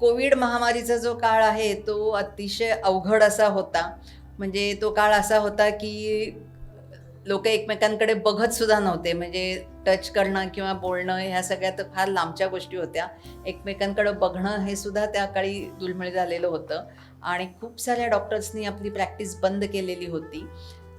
Covid महामारीचा जो काळ आहे तो अतिशय अवघड असा होता. म्हणजे तो काळ असा होता की लोक एकमेकांकडे बघत सुद्धा नव्हते. म्हणजे टच करणं किंवा बोलणं ह्या सगळ्या तर फार लांबच्या गोष्टी होत्या. एकमेकांकडे बघणं हे सुद्धा त्या काळी दुर्मिळ झालेलं होतं. आणि खूप साऱ्या डॉक्टर्सनी आपली प्रॅक्टिस बंद केलेली होती.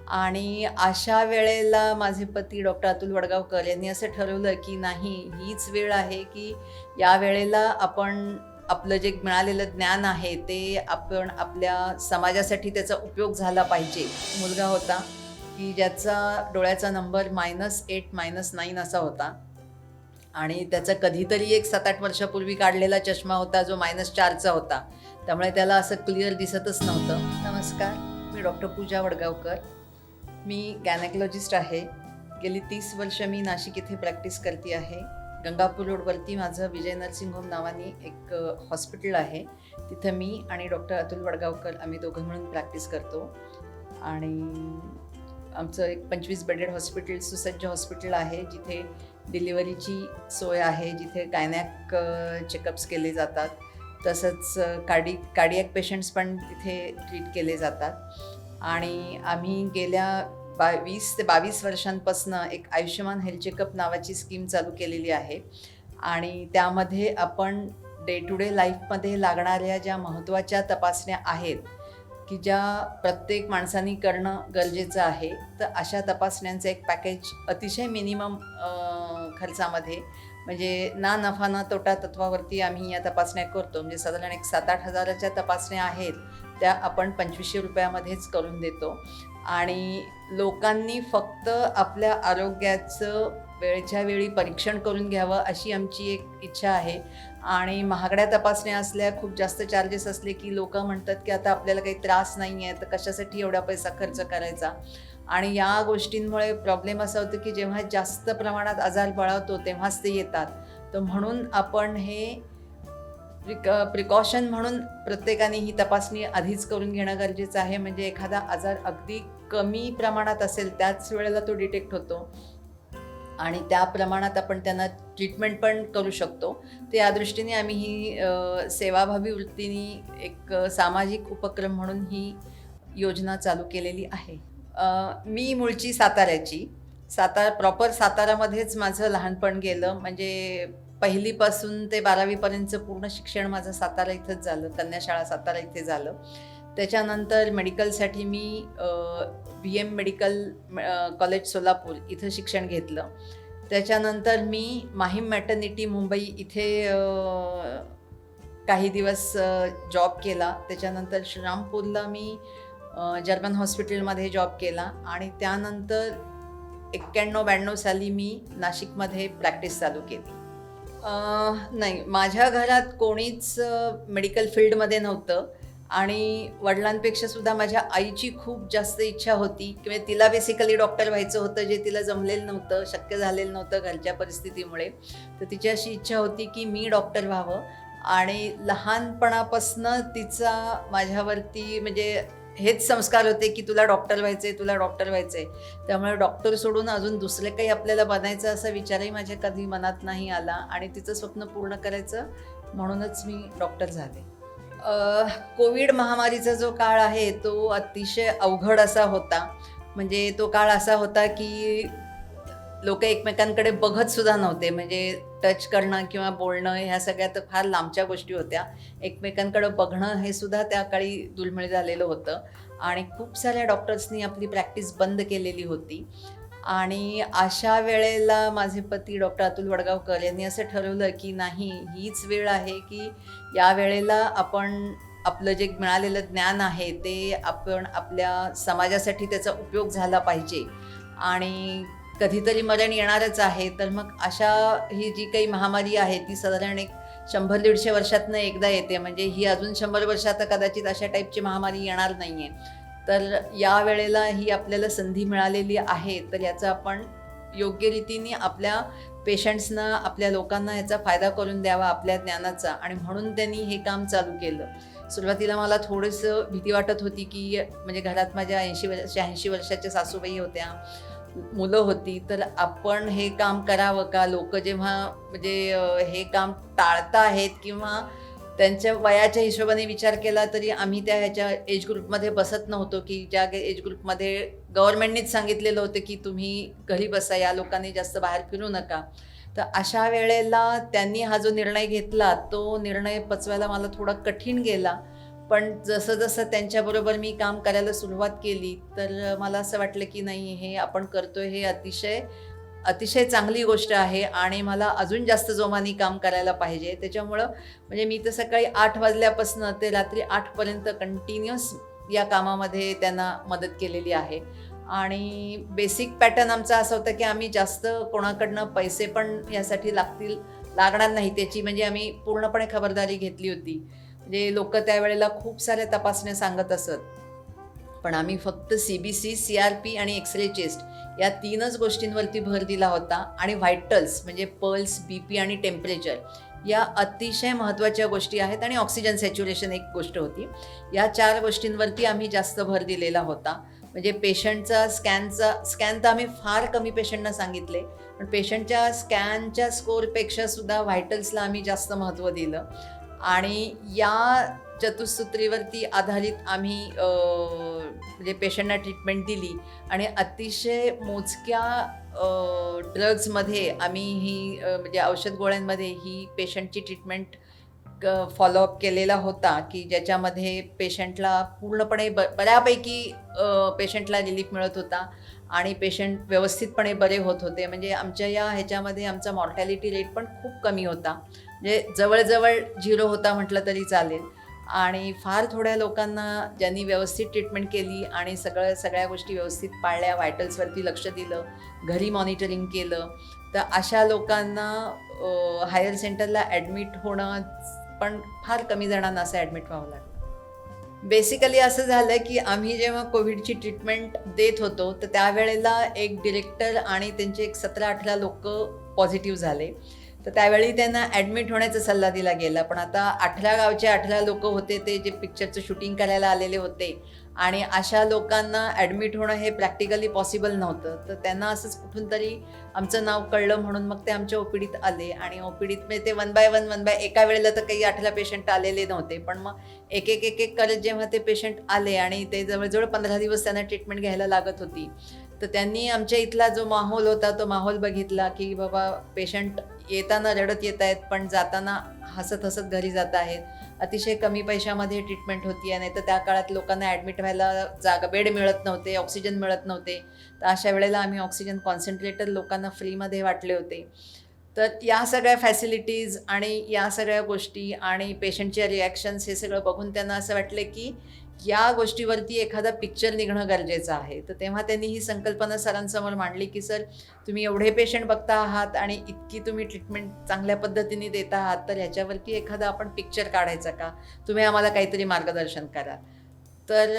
आणि अशा वेळेला माझे पती डॉक्टर अतुल वडगावकर यांनी असं ठरवलं की नाही हीच वेळ आहे की या वेळेला आपण आपलं जे मिळालेलं ज्ञान आहे ते आपण आपल्या समाजासाठी त्याचा उपयोग झाला पाहिजे. मुलगा होता की ज्याचा डोळ्याचा number minus eight minus nine असा होता. आणि त्याचा कधीतरी एक सात आठ वर्षापूर्वी काढलेला चष्मा होता जो मायनस चारचा होता. त्यामुळे त्याला असं क्लिअर दिसतच नव्हतं. नमस्कार मी डॉक्टर पूजा वडगावकर. मी गॅनेकॉलॉजिस्ट आहे. गेली तीस वर्ष मी नाशिक इथे प्रॅक्टिस करते आहे. गंगापूर रोडवरती माझं विजय नर्सिंग होम नावाने एक हॉस्पिटल आहे. तिथं मी आणि डॉक्टर अतुल वडगावकर आम्ही दोघं मिळून प्रॅक्टिस करतो. आणि आमचं एक पंचवीस बेडेड हॉस्पिटल सुसज्ज हॉस्पिटल आहे जिथे डिलिव्हरीची सोय आहे जिथे गायनॅक चेकअप्स केले जातात. तसंच कार्डी कार्डियक पेशंट्स पण तिथे ट्रीट केले जातात. आणि आम्ही गेल्या बा वीस ते बावीस वर्षांपासनं एक आयुष्यमान हेल्थ चेकअप नावाची स्कीम चालू केलेली आहे. आणि त्यामध्ये आपण डे टू डे लाईफमध्ये लागणाऱ्या ज्या महत्त्वाच्या तपासण्या आहेत की ज्या प्रत्येक माणसानी करणं गरजेचं आहे तर अशा तपासण्यांचं एक पॅकेज अतिशय मिनिमम खर्चामध्ये म्हणजे ना नफा ना तोटा तत्वावरती आम्ही या तपासण्या करतो. म्हणजे साधारण एक सात आठ हजाराच्या तपासण्या आहेत त्या आपण पंचवीसशे रुपयामध्येच करून देतो. आणि लोकांनी फक्त आपल्या आरोग्याचं वेळच्या वेळी परीक्षण करून घ्यावं अशी आमची एक इच्छा आहे. आणि महागड्या तपासण्या असल्या खूप जास्त चार्जेस असले की लोक म्हणतात की आता आपल्याला काही त्रास नाही आहे तर कशासाठी एवढा पैसा खर्च करायचा? आणि या गोष्टींमुळे प्रॉब्लेम असा होतो की जेव्हा जास्त प्रमाणात आजार बळावतो तेव्हाच ते येतात. तर म्हणून आपण हे प्रिक प्रिकॉशन म्हणून प्रत्येकाने ही तपासणी आधीच करून घेणं गरजेचं आहे. म्हणजे एखादा आजार अगदी कमी प्रमाणात असेल त्याच वेळेला तो डिटेक्ट होतो. आणि त्या प्रमाणात आपण त्यांना ट्रीटमेंट पण करू शकतो. तर या दृष्टीने आम्ही ही सेवाभावी वृत्तीने एक सामाजिक उपक्रम म्हणून ही योजना चालू केलेली आहे. मी मूळची साताऱ्याची. सातारा प्रॉपर सातारामध्येच माझं लहानपण गेलं. म्हणजे पहिलीपासून ते बारावीपर्यंतचं पूर्ण शिक्षण माझं सातारा इथंच झालं. कन्याशाळा सातारा इथे झालं. त्याच्यानंतर मेडिकलसाठी मी B M medical college Solapur इथं शिक्षण घेतलं. त्याच्यानंतर मी माहीम मॅटर्निटी मुंबई इथे काही दिवस जॉब केला. त्याच्यानंतर श्रीरामपूरला मी जर्मन हॉस्पिटलमध्ये जॉब केला आणि त्यानंतर एक्क्याण्णव ब्याण्णव साली मी नाशिकमध्ये प्रॅक्टिस चालू केली. नाही माझ्या घरात कोणीच मेडिकल फील्डमध्ये नव्हतं आणि वडिलांपेक्षा सुद्धा माझ्या आईची खूप जास्त इच्छा होती. किंवा तिला बेसिकली डॉक्टर व्हायचं होतं जे तिला जमलेलं नव्हतं शक्य झालेलं नव्हतं घरच्या परिस्थितीमुळे. तर तिची अशी इच्छा होती की मी डॉक्टर व्हावं आणि लहानपणापासनं तिचा माझ्यावरती म्हणजे हेच संस्कार होते की तुला डॉक्टर व्हायचे तुला डॉक्टर व्हायचे त्यामुळे डॉक्टर सोडून अजून दुसरे काही आपल्याला बनायचं असा विचारही माझ्या कधी मनात नाही आला आणि तिचं स्वप्न पूर्ण करायचं म्हणूनच मी डॉक्टर झाले. कोविड महामारीचा जो काळ आहे तो अतिशय अवघड असा होता. म्हणजे तो काळ असा होता की लोक एकमेकांकडे बघत सुद्धा नव्हते. म्हणजे टच करणं किंवा बोलणं ह्या सगळ्या तर फार लांबच्या गोष्टी होत्या. एकमेकांकडे बघणं हे सुद्धा त्या काळी दुर्मिळ झालेलं होतं. आणि खूप साऱ्या डॉक्टर्सनी आपली प्रॅक्टिस बंद केलेली होती. आणि अशा वेळेला माझे पती डॉक्टर अतुल वडगावकर यांनी असं ठरवलं की नाही हीच वेळ आहे की या वेळेला आपण आपलं जे मिळालेलं ज्ञान आहे ते आपण आपल्या समाजासाठी त्याचा उपयोग झाला पाहिजे. आणि कधीतरी मरण येणारच आहे. तर मग अशा ही जी काही महामारी आहे ती साधारण एक शंभर दीडशे वर्षातनं एकदा येते. म्हणजे ही अजून शंभर वर्षात कदाचित अशा टाईपची महामारी येणार नाही आहे तर या वेळेला ही आपल्याला संधी मिळालेली आहे. तर याचा आपण योग्य रीतीने आपल्या पेशंट्सना आपल्या लोकांना याचा फायदा करून द्यावा आपल्या ज्ञानाचा. आणि म्हणून त्यांनी हे काम चालू केलं. सुरुवातीला मला थोडंसं भीती वाटत होती की म्हणजे घरात माझ्या ऐंशी वर्ष शहाऐंशी वर्षाच्या सासूबाई होत्या. मुलं होती तर आपण हे काम करावं का? लोक जेव्हा म्हणजे हे काम टाळता आहेत किंवा त्यांच्या वयाच्या हिशोबाने विचार केला तरी आम्ही त्या ह्याच्या एज ग्रुपमध्ये बसत नव्हतो की ज्या एज ग्रुपमध्ये गव्हर्नमेंटनीच सांगितलेलं होतं की तुम्ही घरी बसा या लोकांनी जास्त बाहेर फिरू नका. तर अशा वेळेला त्यांनी हा जो निर्णय घेतला तो निर्णय पचवायला मला थोडा कठीण गेला. पण जसं जसं त्यांच्याबरोबर मी काम करायला सुरुवात केली तर मला असं वाटलं की नाही हे आपण करतोय हे अतिशय अतिशय चांगली गोष्ट आहे आणि मला अजून जास्त जोमाने काम करायला पाहिजे. त्याच्यामुळं म्हणजे मी तर सकाळी आठ वाजल्यापासून ते रात्री आठपर्यंत कंटिन्युअस या कामामध्ये त्यांना मदत केलेली आहे. आणि बेसिक पॅटर्न आमचा असा होता की आम्ही जास्त कोणाकडनं पैसे पण यासाठी लागतील लागणार नाही. त्याची म्हणजे आम्ही पूर्णपणे खबरदारी घेतली होती. म्हणजे लोक त्यावेळेला खूप साऱ्या तपासण्या सांगत असत. पण आम्ही फक्त C B C C R P आणि एक्सरे चेस्ट या तीनच गोष्टींवरती भर दिला होता आणि व्हायटल्स म्हणजे पल्स बी पी आणि टेम्परेचर या अतिशय महत्त्वाच्या गोष्टी आहेत आणि ऑक्सिजन सॅच्युरेशन एक गोष्ट होती. या चार गोष्टींवरती आम्ही जास्त भर दिलेला होता. म्हणजे पेशंटचा स्कॅनचा स्कॅन तर आम्ही फार कमी पेशंटना सांगितले पण पेशंटच्या स्कॅनच्या स्कोरपेक्षा सुद्धा व्हायटल्सला आम्ही जास्त महत्त्व दिलं. आणि या चतुसूत्रीवरती आधारित आम्ही म्हणजे पेशंटना ट्रीटमेंट दिली आणि अतिशय मोजक्या ड्रग्जमध्ये आम्ही ही म्हणजे औषध गोळ्यांमध्ये ही पेशंटची ट्रीटमेंट फॉलोअप केलेला होता की ज्याच्यामध्ये पेशंटला पूर्णपणे ब बऱ्यापैकी पेशंटला रिलीफ मिळत होता आणि पेशंट व्यवस्थितपणे बरे होत होते. म्हणजे आमच्या या ह्याच्यामध्ये आमचा मॉर्टॅलिटी रेट पण खूप कमी होता. म्हणजे जवळजवळ झिरो होता म्हटलं तरी चालेल. आणि फार थोड्या लोकांना ज्यांनी व्यवस्थित ट्रीटमेंट केली आणि सगळं सगळ्या गोष्टी व्यवस्थित पाळल्या व्हायटल्सवरती लक्ष दिलं घरी मॉनिटरिंग केलं तर अशा लोकांना हायर सेंटरला ॲडमिट होणं पण फार कमी जणांना असं ॲडमिट व्हावं लागलं. बेसिकली असं झालं की आम्ही जेव्हा कोविडची ट्रीटमेंट देत होतो तर त्यावेळेला एक डिरेक्टर आणि त्यांचे एक सतरा अठरा लोक पॉझिटिव्ह झाले. तर त्यावेळी त्यांना ॲडमिट होण्याचा सल्ला दिला गेला. पण आता अठरा गावचे अठरा लोक होते ते जे पिक्चरचं शूटिंग करायला आलेले होते आणि अशा लोकांना ॲडमिट होणं हे प्रॅक्टिकली पॉसिबल नव्हतं. तर त्यांना असंच कुठून तरी आमचं नाव कळलं म्हणून मग ते आमच्या ओपीडीत आले. आणि ओपीडीत म्हणजे ते one by one one by एका वेळेला तर काही आठला पेशंट आलेले नव्हते. पण मग एक एक एक एक करत जेव्हा ते पेशंट आले आणि ते जवळजवळ पंधरा दिवस त्यांना ट्रीटमेंट घ्यायला लागत होती. तर त्यांनी आमच्या इथला जो माहोल होता तो माहोल बघितला की बाबा पेशंट येताना रडत येत आहेत पण जाताना हसत हसत घरी जात आहेत. अतिशय कमी पैशामध्ये ट्रीटमेंट होती नाही तर त्या काळात लोकांना ॲडमिट व्हायला जागा बेड मिळत नव्हते ऑक्सिजन मिळत नव्हते. तर अशा वेळेला आम्ही ऑक्सिजन कॉन्सन्ट्रेटर लोकांना फ्रीमध्ये वाटले होते. तर या सगळ्या फॅसिलिटीज आणि या सगळ्या गोष्टी आणि पेशंटच्या रिॲक्शन्स हे सगळं बघून त्यांना असं वाटलं की या गोष्टीवरती एखादा पिक्चर निघणं गरजेचं आहे. तर तेव्हा त्यांनी ही संकल्पना सरांसमोर मांडली की सर तुम्ही एवढे पेशंट बघता आहात आणि इतकी तुम्ही ट्रीटमेंट चांगल्या पद्धतीने देत आहात तर ह्याच्यावरती एखादा आपण पिक्चर काढायचा का? तुम्ही आम्हाला काहीतरी मार्गदर्शन करा. तर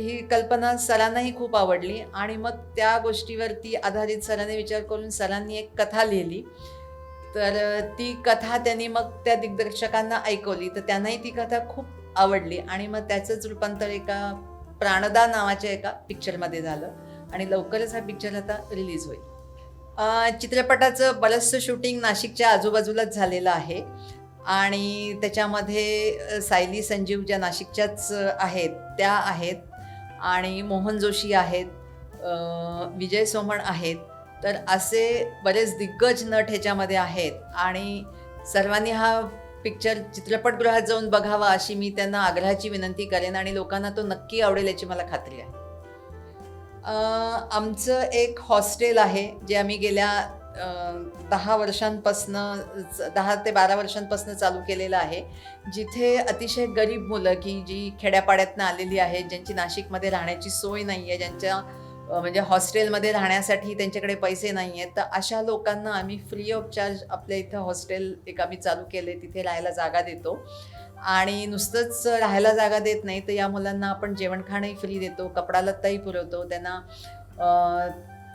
ही कल्पना सरांनाही खूप आवडली आणि मग त्या गोष्टीवरती आधारित सरांनी विचार करून सरांनी एक कथा लिहिली. तर ती कथा त्यांनी मग त्या दिग्दर्शकांना ऐकवली. तर त्यांनाही ती कथा खूप आवडली. आणि मग त्याचंच रूपांतर एका प्राणदा नावाच्या एका पिक्चरमध्ये झालं. आणि लवकरच हा पिक्चर आता रिलीज होईल. चित्रपटाचं बरंचसं शूटिंग नाशिकच्या आजूबाजूलाच झालेलं आहे. आणि त्याच्यामध्ये सायली संजीव ज्या नाशिकच्याच आहेत त्या आहेत. आणि मोहन जोशी आहेत. विजय सोमण आहेत. तर असे बरेच दिग्गज नट ह्याच्यामध्ये आहेत. आणि सर्वांनी हा पिक्चर चित्रपटगृहात जाऊन बघावा अशी मी त्यांना आग्रहाची विनंती करेन आणि लोकांना तो नक्की आवडेल याची मला खात्री आहे. आमचं एक हॉस्टेल आहे जे आम्ही गेल्या दहा वर्षांपासनं दहा ते बारा वर्षांपासनं चालू केलेलं आहे. जिथे अतिशय गरीब मुलं की जी खेड्यापाड्यातनं आलेली आहेत ज्यांची नाशिकमध्ये राहण्याची सोय नाही आहे ज्यांच्या म्हणजे हॉस्टेलमध्ये राहण्यासाठी त्यांच्याकडे पैसे नाही आहेत तर अशा लोकांना आम्ही फ्री ऑफ चार्ज आपल्या इथं हॉस्टेल एक आम्ही चालू केले तिथे राहायला जागा देतो. आणि नुसतंच राहायला जागा देत नाही तर या मुलांना आपण जेवणखाणही फ्री देतो कपडा लत्ताही पुरवतो. त्यांना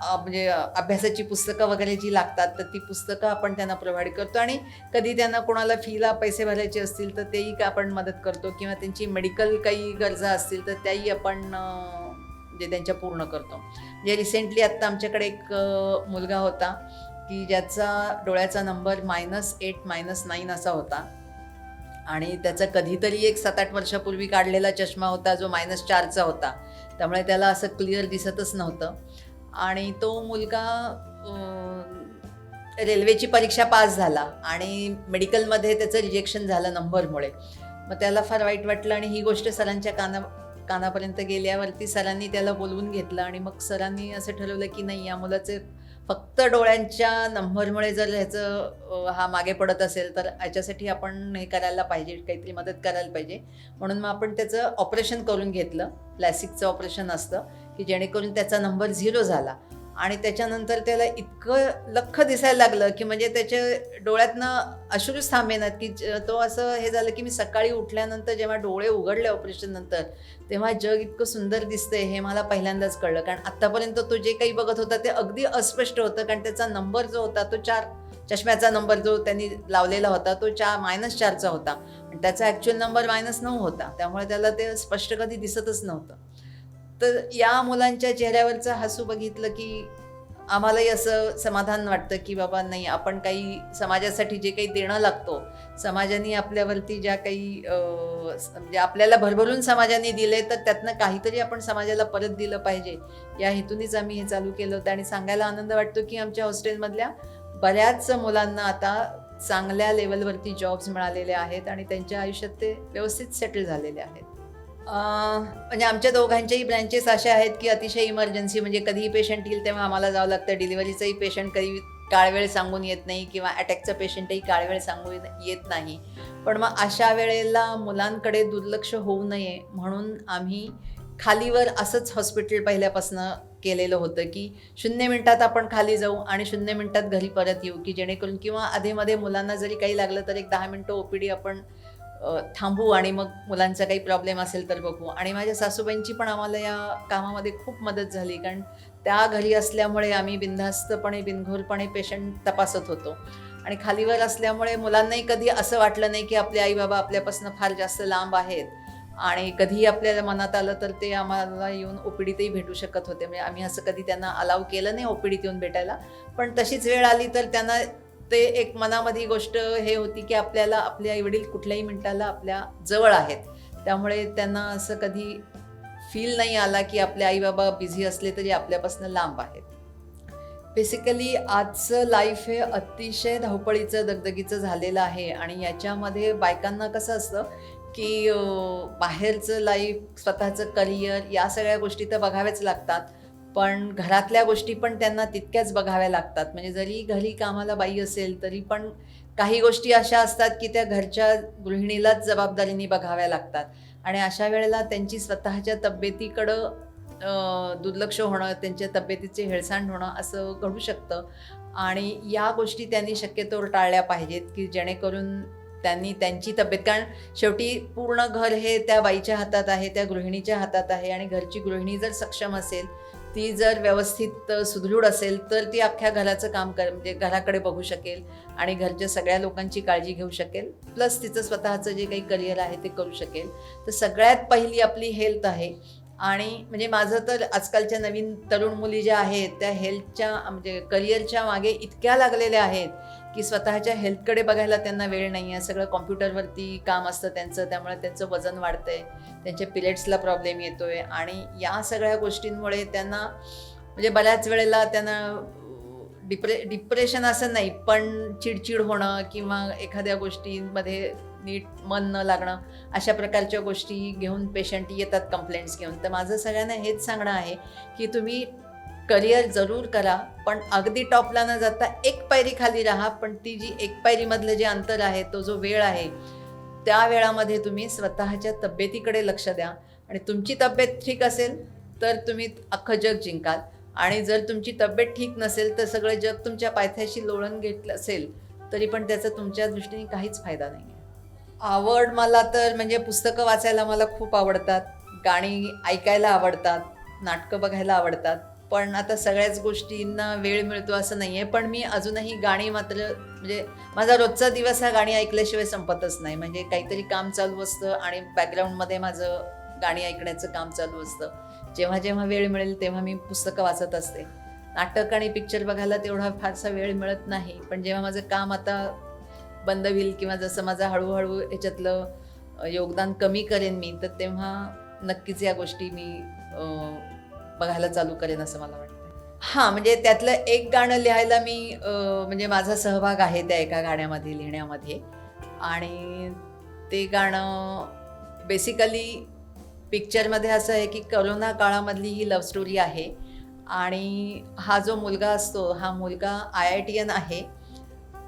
म्हणजे अभ्यासाची पुस्तकं वगैरे जी लागतात तर ती पुस्तकं आपण त्यांना प्रोव्हाइड करतो. आणि कधी त्यांना कोणाला फीला पैसे भरायचे असतील तर तेही का आपण मदत करतो. किंवा त्यांची मेडिकल काही गरजा असतील तर त्याही आपण जे म्हणजे त्यांच्या पूर्ण करतो. म्हणजे रिसेंटली आत्ता आमच्याकडे एक मुलगा होता की ज्याचा डोळ्याचा number minus eight minus nine असा होता. आणि त्याचा कधीतरी एक सात आठ वर्षापूर्वी काढलेला चष्मा होता जो मायनस चारचा होता. त्यामुळे त्याला असं क्लिअर दिसतच नव्हतं. आणि तो मुलगा रेल्वेची परीक्षा पास झाला आणि मेडिकलमध्ये त्याचं रिजेक्शन झालं नंबरमुळे मग त्याला फार वाईट वाटलं आणि ही गोष्ट सरांच्या काना कानापर्यंत गेल्यावरती सरांनी त्याला बोलवून घेतलं आणि मग सरांनी असं ठरवलं की नाही या मुलाचे फक्त डोळ्यांच्या नंबरमुळे जर ह्याचं हा मागे पडत असेल तर याच्यासाठी आपण हे करायला पाहिजे काहीतरी मदत करायला पाहिजे. म्हणून मग आपण त्याचं ऑपरेशन करून घेतलं. लॅसिकचं ऑपरेशन असतं की जेणेकरून त्याचा नंबर झिरो झाला. आणि त्याच्यानंतर त्याला इतकं लख दिसायला लागलं की म्हणजे त्याच्या डोळ्यातनं अश्रूच थांबेनात की तो असं हे झालं की मी सकाळी उठल्यानंतर जेव्हा डोळे उघडले ऑपरेशन नंतर तेव्हा जग इतकं सुंदर दिसतंय हे मला पहिल्यांदाच कळलं. कारण आत्तापर्यंत तो जे काही बघत होता ते अगदी अस्पष्ट होतं. कारण त्याचा नंबर जो होता तो चार चष्म्याचा नंबर जो त्यांनी लावलेला होता तो चार मायनस चारचा होता. आणि त्याचा ॲक्च्युअल नंबर मायनस नऊ होता. त्यामुळे त्याला ते स्पष्ट कधी दिसतच नव्हतं. तर या मुलांच्या चेहऱ्यावरचं हसू बघितलं की आम्हालाही असं समाधान वाटतं की बाबा नाही आपण काही समाजासाठी जे काही देणं लागतो समाजाने आपल्यावरती ज्या काही म्हणजे आपल्याला भरभरून समाजाने दिले तर त्यातनं काहीतरी आपण समाजाला परत दिलं पाहिजे. या हेतूनेच आम्ही हे चालू केलं होतं आणि सांगायला आनंद वाटतो की आमच्या हॉस्टेलमधल्या बऱ्याच मुलांना आता चांगल्या लेवलवरती जॉब्स मिळालेले आहेत आणि त्यांच्या आयुष्यात ते व्यवस्थित सेटल झालेले आहेत. म्हणजे आमच्या दोघांच्याही ब्रँचेस अशा आहेत की अतिशय इमर्जन्सी म्हणजे कधीही पेशंट येईल तेव्हा आम्हाला जावं लागतं. डिलिव्हरीचंही पेशंट कधी काळवेळ सांगून येत नाही किंवा अटॅकचं पेशंटही काळवेळ सांगून येत नाही. पण मग अशा वेळेला मुलांकडे दुर्लक्ष होऊ नये म्हणून आम्ही खालीवर असंच हॉस्पिटल पहिल्यापासून केलेलं होतं की शून्य मिनटात आपण खाली जाऊ आणि शून्य मिनटात घरी परत येऊ की जेणेकरून किंवा अधेमध्ये मुलांना जरी काही लागलं तर एक दहा मिनटं ओ पी डी आपण थांबू आणि मग मुलांचा काही प्रॉब्लेम असेल तर बघू. आणि माझ्या सासूबाईंची पण आम्हाला या कामामध्ये खूप मदत झाली. कारण त्या घरी असल्यामुळे आम्ही बिनधास्तपणे बिनघोरपणे पेशंट तपासत होतो. आणि खालीवर असल्यामुळे मुलांनाही कधी असं वाटलं नाही की आपले आई बाबा आपल्यापासून फार जास्त लांब आहेत. आणि कधीही आपल्याला मनात आलं तर ते आम्हाला येऊन ओपीडीतही भेटू शकत होते. म्हणजे आम्ही असं कधी त्यांना अलाव केलं नाही ओपीडीत येऊन भेटायला. पण तशीच वेळ आली तर त्यांना ते एक मनामध्ये गोष्ट हे होती की आपल्याला आपले आईवडील कुठल्याही मिनिटाला आपल्या जवळ आहेत. त्यामुळे त्यांना असं कधी फील नाही आला की आपले आई बाबा बिझी असले तरी आपल्यापासून लांब आहेत. बेसिकली आजचं लाईफ हे अतिशय धावपळीचं दगदगीचं झालेलं आहे आणि याच्यामध्ये बायकांना कसं असतं की बाहेरचं लाईफ स्वतःचं करिअर या सगळ्या गोष्टी तर बघाव्याच लागतात. पण घरातल्या गोष्टी पण त्यांना तितक्याच बघाव्या लागतात. म्हणजे जरी घरी कामाला बाई असेल तरी पण काही गोष्टी अशा असतात की त्या घरच्या गृहिणीलाच जबाबदारीने बघाव्या लागतात. आणि अशा वेळेला त्यांची स्वतःच्या तब्येतीकडं दुर्लक्ष होणं त्यांच्या तब्येतीचे हेळसांड होणं असं घडू शकतं. आणि या गोष्टी त्यांनी शक्यतोवर टाळल्या पाहिजेत की जेणेकरून त्यांनी त्यांची तब्येत कारण शेवटी पूर्ण घर हे त्या बाईच्या हातात आहे त्या गृहिणीच्या हातात आहे आणि घरची गृहिणी जर सक्षम असेल ती जर व्यवस्थित सुदृढ असेल तर ती अख्ख्या घराचं काम कर म्हणजे घराकडे बघू शकेल आणि घरच्या सगळ्या लोकांची काळजी घेऊ शकेल. प्लस तिचं स्वतःचं जे काही करिअर आहे ते करू शकेल. तर सगळ्यात पहिली आपली हेल्थ आहे. आणि म्हणजे माझं तर आजकालच्या नवीन तरुण मुली ज्या आहेत त्या हेल्थच्या म्हणजे करिअरच्या मागे इतक्या लागलेल्या आहेत की स्वतःच्या हेल्थकडे बघायला त्यांना वेळ नाही आहे सगळं कॉम्प्युटरवरती काम असतं त्यांचं त्यामुळे त्यांचं वजन वाढतंय. त्यांच्या पिरियड्सला प्रॉब्लेम येतोय. आणि या सगळ्या गोष्टींमुळे त्यांना म्हणजे बऱ्याच वेळेला त्यांना डिप्रे डिप्रेशन असं नाही पण चिडचिड होणं किंवा एखाद्या गोष्टींमध्ये नीट मन न लागणं अशा प्रकारच्या गोष्टी घेऊन पेशंट येतात कंप्लेंट्स घेऊन. तर माझं सगळ्यांना हेच सांगणं आहे की तुम्ही करिअर जरूर करा पण अगदी टॉपला न जाता एक पायरी खाली राहा पण ती जी एक पायरीमधलं जे अंतर आहे तो जो वेळ आहे त्या वेळामध्ये तुम्ही स्वतःच्या तब्येतीकडे लक्ष द्या. आणि तुमची तब्येत ठीक असेल तर तुम्ही अख्खं जग जिंकाल. आणि जर तुमची तब्येत ठीक नसेल तर सगळं जग तुमच्या पायथ्याशी लोळण घेतलं असेल तरी पण त्याचा तुमच्या दृष्टीने काहीच फायदा नाही आहे आवड मला तर म्हणजे पुस्तकं वाचायला मला खूप आवडतात गाणी ऐकायला आवडतात नाटकं बघायला आवडतात. पण आता सगळ्याच गोष्टींना वेळ मिळतो असं नाही आहे पण मी अजूनही गाणी मात्र म्हणजे माझा रोजचा दिवस हा गाणी ऐकल्याशिवाय संपतच नाही. म्हणजे काहीतरी काम चालू असतं आणि बॅकग्राऊंडमध्ये माझं गाणी ऐकण्याचं काम चालू असतं. जेव्हा जेव्हा वेळ मिळेल तेव्हा मी पुस्तकं वाचत असते. नाटक आणि पिक्चर बघायला तेवढा फारसा वेळ मिळत नाही. पण जेव्हा माझं काम आता बंद होईल किंवा जसं माझं हळूहळू ह्याच्यातलं योगदान कमी करेन मी तर तेव्हा नक्कीच या गोष्टी मी बघायला चालू करेन असं मला वाटतं हां म्हणजे त्यातलं एक गाणं लिहायला मी म्हणजे माझा सहभाग आहे त्या एका गाण्यामध्ये लिहिण्यामध्ये. आणि ते गाणं बेसिकली पिक्चरमध्ये असं आहे की करोना काळामधली ही लव्ह स्टोरी आहे. आणि हा जो मुलगा असतो हा मुलगा आय आय टी एन आहे.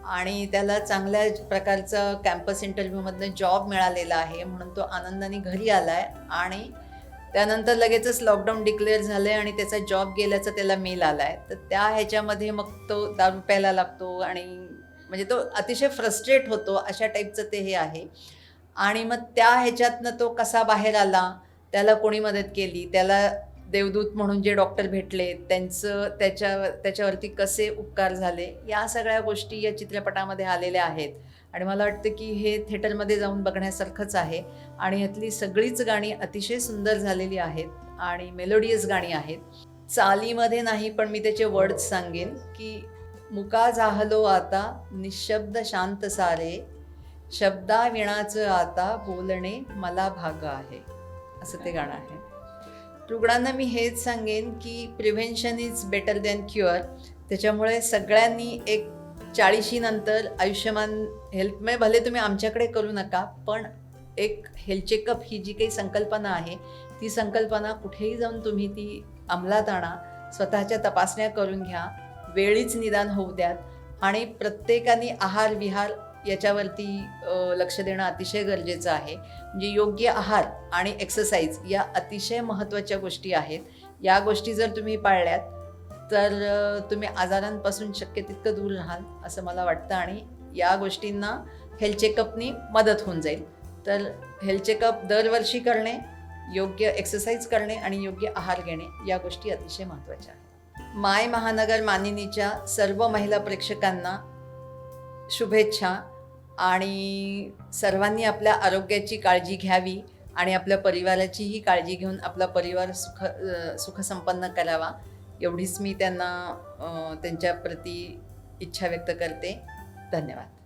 आणि त्याला चांगल्या प्रकारचा कॅम्पस इंटरव्ह्यूमधनं जॉब मिळालेला आहे. म्हणून तो आनंदाने घरी आला आहे आणि त्यानंतर लगेचच लॉकडाऊन डिक्लेअर झालं आहे आणि त्याचा जॉब गेल्याचा त्याला मेल आला आहे तर त्या ह्याच्यामध्ये मग तो दारू प्यायला लागतो आणि म्हणजे तो अतिशय फ्रस्ट्रेट होतो अशा टाईपचं ते हे आहे. आणि मग त्या ह्याच्यातनं तो कसा बाहेर आला त्याला कोणी मदत केली त्याला देवदूत म्हणून जे डॉक्टर भेटले त्यांचं त्याच्या त्याच्यावरती कसे उपकार झाले या सगळ्या गोष्टी या चित्रपटामध्ये आलेल्या आहेत. आणि मला वाटतं की हे थिएटरमध्ये जाऊन बघण्यासारखंच आहे. आणि ह्यातली सगळीच गाणी अतिशय सुंदर झालेली आहेत आणि मेलोडियस गाणी आहेत. चालीमध्ये नाही पण मी त्याचे वर्ड्स सांगेन की मुका झालो आता निशब्द शांत सारे शब्दा विणाचं आता बोलणे मला भाग आहे. असं ते गाणं आहे. रुग्णांना मी हेच सांगेन की prevention is better than cure त्याच्यामुळे सगळ्यांनी एक चाळीशीनंतर आयुष्यमान हेल्थ म्हणजे भले तुम्ही आमच्याकडे करू नका पण एक हेल्थ चेकअप ही जी काही संकल्पना आहे ती संकल्पना कुठेही जाऊन तुम्ही ती अंमलात आणा स्वतःच्या तपासण्या करून घ्या वेळीच निदान होऊ द्यात आणि प्रत्येकाने आहार विहार याच्यावरती लक्ष देणं अतिशय गरजेचं आहे. म्हणजे योग्य आहार आणि एक्सरसाइज या अतिशय महत्त्वाच्या गोष्टी आहेत. या गोष्टी जर तुम्ही पाळल्यात तर तुम्ही आजारांपासून शक्य तितकं दूर राहाल असं मला वाटतं आणि या गोष्टींना हेल्थ चेकअपनी मदत होऊन जाईल. तर हेल्थ चेकअप दरवर्षी करणे योग्य एक्सरसाइज करणे आणि योग्य आहार घेणे या गोष्टी अतिशय महत्त्वाच्या आहेत. माय महानगर मानिनीच्या सर्व महिला प्रेक्षकांना शुभेच्छा आणि सर्वांनी आपल्या आरोग्याची काळजी घ्यावी आणि आपल्या परिवाराचीही काळजी घेऊन आपला परिवार सुख सुखसंपन्न करावा. एवढीच मी त्यांना त्यांच्याप्रती इच्छा व्यक्त करते. धन्यवाद.